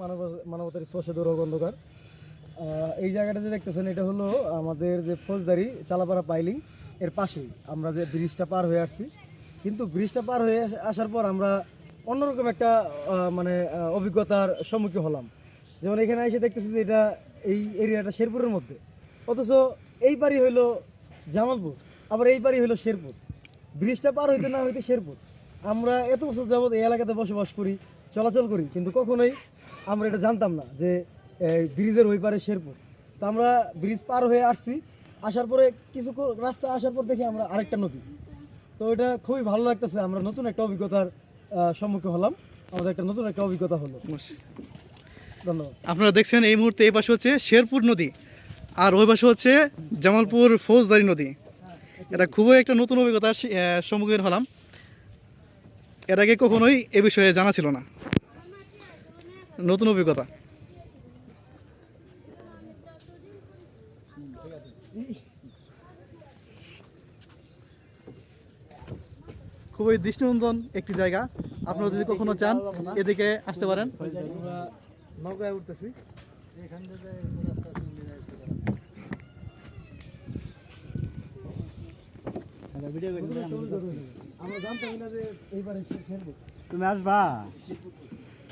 মানব- মানবতার স্পর্শে দৌড় অন্ধকার। এই জায়গাটা যে দেখতেছেন, এটা হলো আমাদের যে ফৌজদারি চালাপাড়া পাইলিং এর পাশেই। আমরা যে ব্রিজটা পার হয়ে আসছি। কিন্তু ব্রিজটা পার হয়ে আসার পর আমরা অন্যরকম একটা মানে অভিজ্ঞতার সম্মুখীন হলাম। যেমন এখানে এসে দেখতেছি যে এটা এই এরিয়াটা শেরপুরের মধ্যে। অথচ এই পারি হইল জামালপুর, আবার এই পারি হইল শেরপুর। ব্রিজটা পার হইতে না হইতে শেরপুর। আমরা এত বছর যাবৎ এই এলাকাতে বসবাস করি, চলাচল করি, কিন্তু কখনোই আমরা এটা জানতাম না যে ব্রিজের ওই পারে শেরপুর। তো আমরা ব্রিজ পার হয়ে আসছি। আসার পরে কিছু রাস্তা আসার পর দেখি আমরা আরেকটা নদী। তো এটা খুবই ভালো লাগতেছে, আমরা নতুন একটা অভিজ্ঞতার সম্মুখীন হলাম। আমাদের একটা নতুন একটা অভিজ্ঞতা হলো। ধন্যবাদ। আপনারা দেখছেন এই মুহূর্তে এই পাশে হচ্ছে শেরপুর নদী, আর ওই পাশে হচ্ছে জামালপুর ফৌজদারি নদী। এটা খুবই একটা নতুন অভিজ্ঞতার সম্মুখীন হলাম। এর আগে কখনোই এ বিষয়ে জানা ছিল না। নতুন অভিজ্ঞতা। খুবই দৃষ্টিনন্দন একটি জায়গা। আপনারা যদি কখনো চান এদিকে আসতে পারেন। আমরা নৌকায় উঠতেছি আমরা জানতাম না যে এইবারে খেলব। তুমি আসবা।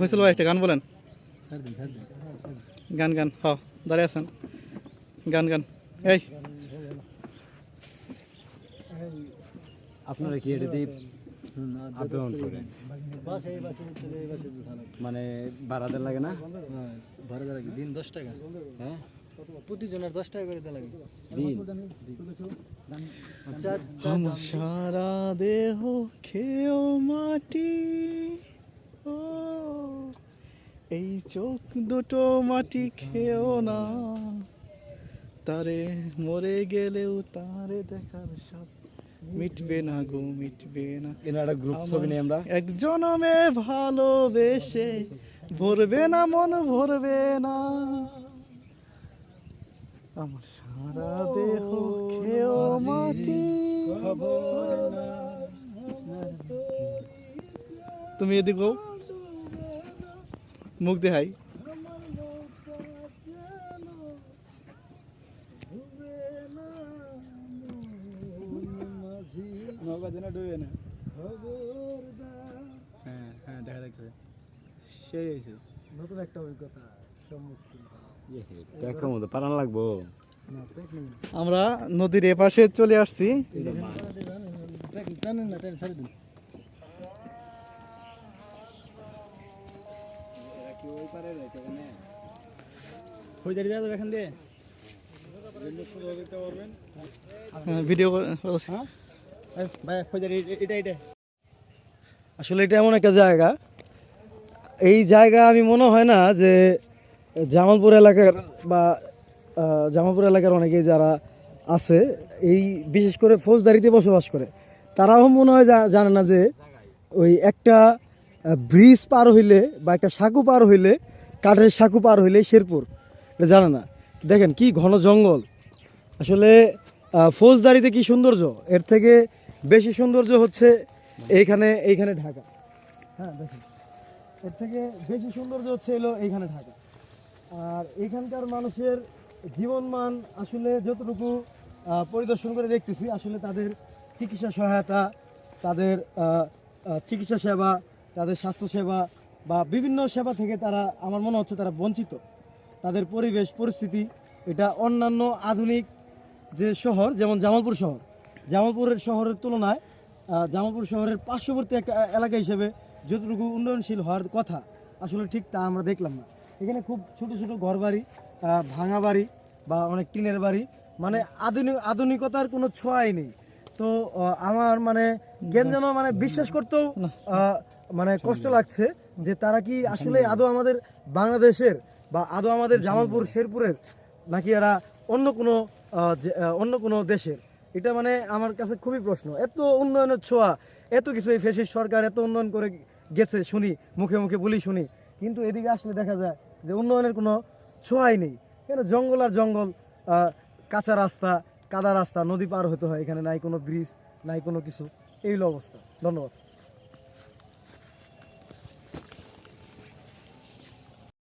ফসল ভাই একটা গান বলেন। গান গান হ দাঁড়িয়ে আছেন। গান গান এই। আপনারা কি এটা দিয়ে আপডাউন করেন? মানে ভাড়াতে লাগে না? ভাড়া দেওয়া লাগে দিন দশ টাকা। হ্যাঁ? প্রতিজনের দশ টাকা করে লাগে। দিন? সারা দেহ খেয়েও মাটি। এই চোখ দুটো মাটি খেও না। তারে মরে গেলেও তারে দেখার সব মিটবে না গো মিটবে না। একটা গ্রুপ ছবি নিয়ে আমরা এক জনমে ভালোবেসে ভরবে না মন ভরবে না। আমার সারা দেহ খেয়েও মাটি। তুমি এদিকে মুখ দেখাই নৌকা যেন ডুবে না হ্যাঁ হ্যাঁ দেখা সেই হয়েছে। নতুন একটা অভিজ্ঞতা সম্মুখীন পারান লাগবো। আমরা নদীর এপাশে চলে আসছি। হয়ে যাবে এখান দিয়ে। ভিডিও আসলে এটা এমন একটা জায়গা। এই জায়গা আমি মনে হয় না যে জামালপুর এলাকার বা জামালপুর এলাকার অনেকেই যারা আছে এই বিশেষ করে ফৌজদারিতে বসবাস করে তারাও মনে হয় জানে না যে ওই একটা ব্রিজ পার হইলে বা একটা সাঁকু পার হইলে, কাঠের সাঁকু পার হইলে শেরপুর। এটা জানে না। দেখেন কি ঘন জঙ্গল। আসলে ফৌজদারিতে কি সৌন্দর্য? এর থেকে বেশি সৌন্দর্য হচ্ছে এইখানে এইখানে ঢাকা। হ্যাঁ দেখেন। এর থেকে বেশি সৌন্দর্য হচ্ছে এলো এইখানে ঢাকা। আর এখানকার মানুষের জীবনমান আসলে যতটুকু পরিদর্শন করে দেখতেছি, আসলে তাদের চিকিৎসা সহায়তা, তাদের চিকিৎসা সেবা তাদের স্বাস্থ্যসেবা বা বিভিন্ন সেবা থেকে তারা আমার মনে হচ্ছে তারা বঞ্চিত। তাদের পরিবেশ পরিস্থিতি এটা অন্যান্য আধুনিক যে শহর যেমন জামালপুর শহর জামালপুরের শহরের তুলনায় জামালপুর শহরের পার্শ্ববর্তী একটা এলাকা হিসেবে যতটুকু উন্নয়নশীল হওয়ার কথা আসলে ঠিক তা আমরা দেখলাম না। এখানে খুব ছোট ছোট ঘর বাড়ি ভাঙা বাড়ি বা অনেক টিনের বাড়ি মানে আধুনিক আধুনিকতার কোনো ছোঁয়াই নেই। তো আমার মানে জ্ঞান যেন মানে বিশ্বাস করতেও মানে কষ্ট লাগছে যে তারা কি আসলে আদৌ আমাদের বাংলাদেশের বা আদৌ আমাদের জামালপুর শেরপুরের নাকি এরা অন্য কোনো অন্য কোনো দেশের? এটা মানে আমার কাছে খুবই প্রশ্ন। এত উন্নয়নের ছোঁয়া এত কিছু এই ফেসিস সরকার এত উন্নয়ন করে গেছে শুনি মুখে মুখে বলি শুনি। কিন্তু এদিকে আসলে দেখা যায় যে উন্নয়নের কোনো ছোঁয়াই নেই। কেন জঙ্গল আর জঙ্গল কাঁচা রাস্তা কাদা রাস্তা নদী পার হতে হয় এখানে নাই কোনো ব্রিজ নাই কোনো কিছু। এই হলো অবস্থা। ধন্যবাদ।